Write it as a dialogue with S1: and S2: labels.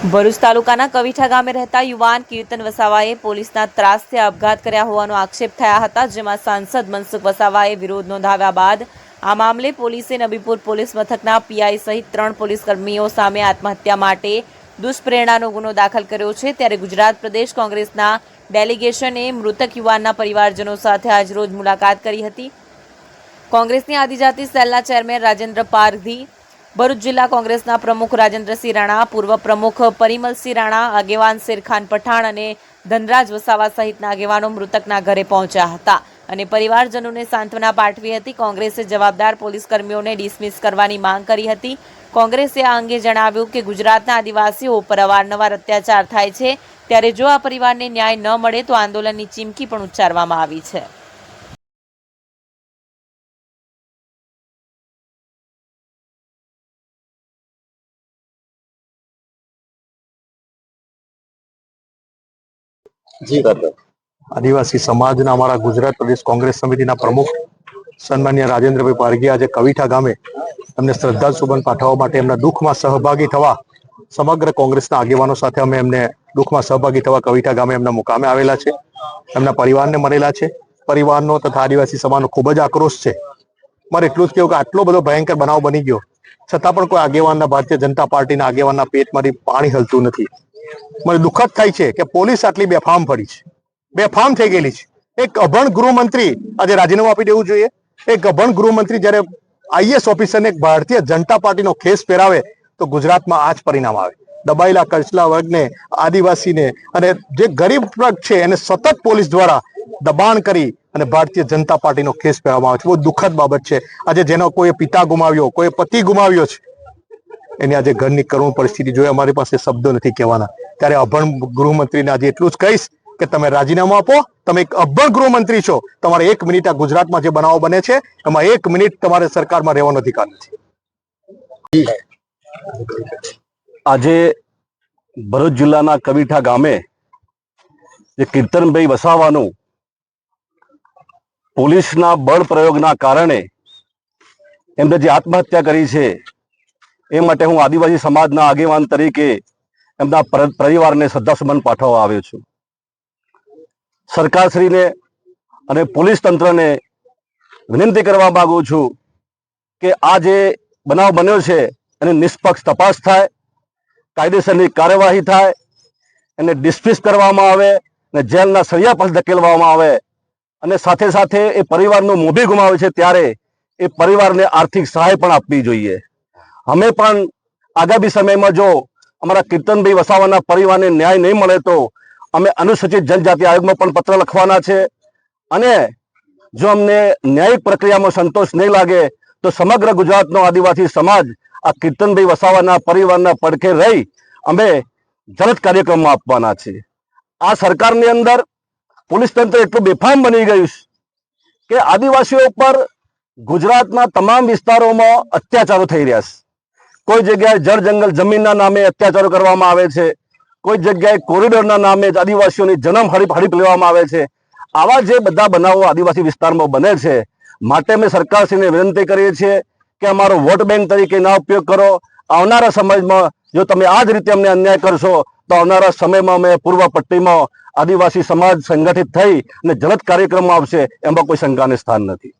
S1: ભરૂચ તાલુકાના કવિઠા ગામે રહેતા યુવાન કીર્તન વસાવાએ પોલીસના ત્રાસથી આપઘાત કર્યા હોવાનો આક્ષેપ થયા હતા, જેમાં સાંસદ મનસુખ વસાવાએ વિરોધ નોંધાવ્યા બાદ આ મામલે પોલીસે નબીપુર પોલીસ મથકના પીઆઈ સહિત ત્રણ પોલીસ કર્મીઓ સામે આત્મહત્યા માટે દુષ્પ્રેરણાનો ગુનો દાખલ કર્યો છે. ત્યારે ગુજરાત પ્રદેશ કોંગ્રેસના ડેલિગેશને મૃતક યુવાનના પરિવારજનો સાથે આજરોજ મુલાકાત કરી હતી. કોંગ્રેસની આદિજાતિ સેલના ચેરમેન રાજેન્દ્ર પારધી ભરૂચ જિલ્લા કોંગ્રેસના પ્રમુખ રાજેન્દ્રસિંહ રાણા, પૂર્વ પ્રમુખ પરિમલસિંહ રાણા, આગેવાન શેરખાન પઠાણ અને ધનરાજ વસાવા સહિતના આગેવાનો મૃતકના ઘરે પહોંચ્યા હતા અને પરિવારજનોને સાંત્વના પાઠવી હતી. કોંગ્રેસે જવાબદાર પોલીસ કર્મીઓને ડિસમિસ કરવાની માંગ કરી હતી. કોંગ્રેસે આ અંગે જણાવ્યું કે ગુજરાતના આદિવાસીઓ ઉપર અવારનવાર અત્યાચાર થાય છે. ત્યારે જો આ પરિવારને ન્યાય ન મળે તો આંદોલનની ચીમકી પણ ઉચ્ચારવામાં આવી છે.
S2: આદિવાસી સમાજના અમારા ગુજરાત પ્રદેશ કોંગ્રેસ સમિતિના પ્રમુખ સન્માન્ય રાજેન્દ્રભાઈ પારગી આજે કવિઠા ગામે એમને શ્રદ્ધા સુબન પાઠવવા માટે એમના દુઃખમાં સહભાગી થવા સમગ્ર કોંગ્રેસના આગેવાનો સાથે અમે એમને દુઃખમાં સહભાગી થવા કવિઠા ગામે એમના મુકામે આવેલા છે. એમના પરિવારને મળેલા છે. પરિવારનો તથા આદિવાસી સમાજનો ખૂબ જ આક્રોશ છે. મારે એટલું જ કેવું કે આટલો બધો ભયંકર બનાવ બની ગયો. છતાં પણ કોઈ આગેવાનના ભારતીય જનતા પાર્ટીના આગેવાનના પેટમાંથી પાણી હલતું નથી. મને દુઃખદ થાય છે કે પોલીસ આટલી બેફામ પડી છે. બેફામ થઈ ગયેલી છે. એક અભણ ગૃહમંત્રી આજે રાજીનામું આપી દેવું જોઈએ. એક અભણ ગૃહમંત્રી જ્યારે આઈએસ ઓફિસરને એક ભારતીય જનતા પાર્ટીનો ખેસ પહેરાવે તો ગુજરાતમાં આ જ પરિણામ આવે. દબાયેલા કચલા વર્ગને, આદિવાસીને અને જે ગરીબ વર્ગ છે એને સતત પોલીસ દ્વારા દબાણ કરી અને ભારતીય જનતા પાર્ટીનો કેસ પહેરવામાં આવે છે. બહુ દુઃખદ બાબત છે. આજે જેનો કોઈ પિતા ગુમાવ્યો, કોઈ પતિ ગુમાવ્યો છે એની આજે ઘરની કરુણ પરિસ્થિતિ જોઈએ અમારી પાસે શબ્દો નથી કહેવાના. ત્યારે અભણ ગૃહમંત્રીને આજે એટલું જ કહીશ કે તમે રાજીનામું આપો, તમે એક અભણ ગૃહમંત્રી છો. તમારે એક મિનિટ આ ગુજરાતમાં જે બનાવો બને છે, એમાં એક મિનિટ તમારે સરકારમાં રહેવાનો અધિકાર નથી.
S3: આજે ભરૂચ જિલ્લાના કવિઠા ગામે જે કીર્તનભાઈ વસાવાનું પોલીસના બળ પ્રયોગના કારણે એમને જે આત્મહત્યા કરી છે એ માટે હું આદિવાસી સમાજના આગેવાન તરીકે એમના પરિવારને શ્રદ્ધાસુમન પાઠવવા આવ્યો છું. સરકારશ્રીને અને પોલીસ તંત્રને વિનંતી કરવા માગું છું કે આ જે બનાવ બન્યો છે, એની નિષ્પક્ષ તપાસ થાય, કાયદેસરની કાર્યવાહી થાય, એને ડિસ્મિસ કરવામાં આવે અને જેલના સળિયા પાસે ધકેલવામાં આવે, અને સાથે સાથે એ પરિવારનું મોભી ગુમાવે છે ત્યારે એ પરિવારને આર્થિક સહાય પણ આપવી જોઈએ. અમે પણ આગામી સમયમાં જો અમારા કીર્તનભાઈ વસાવાના પરિવારને ન્યાય નહીં મળે તો અમે અનુસૂચિત જનજાતિ આયોગમાં પણ પત્ર લખવાના છે. અને જો અમને ન્યાયિક પ્રક્રિયામાં સંતોષ નહીં લાગે તો સમગ્ર ગુજરાતનો આદિવાસી સમાજ આ કીર્તનભાઈ વસાવાના પરિવારના પડખે રહી અમે જલદ કાર્યક્રમમાં આપવાના છે. આ સરકારની અંદર પોલીસ તંત્ર એટલું બેફામ બની ગયું છે કે આદિવાસીઓ ઉપર ગુજરાતના તમામ વિસ્તારોમાં અત્યાચારો થઈ રહ્યા છે. કોઈ જગ્યાએ જળ જંગલ જમીનના નામે અત્યાચારો કરવામાં આવે છે, કોઈ જગ્યાએ કોરિડોરના નામે આદિવાસીઓની જન્મ હરીફ હરીફ લેવામાં આવે છે. આવા જે બધા બનાવો આદિવાસી વિસ્તારમાં બને છે, માટે અમે સરકારશ્રીને વિનંતી કરીએ છીએ કે અમારો વોટ બેંક તરીકે ના ઉપયોગ કરો. આવનારા સમાજમાં જો તમે આ જ રીતે અમને અન્યાય કરશો, તો આવનારા સમયમાં અમે પૂર્વ પટ્ટીમાં આદિવાસી સમાજ સંગઠિત થઈ અને જલદ કાર્યક્રમો આવશે, એમાં કોઈ શંકાને સ્થાન નથી.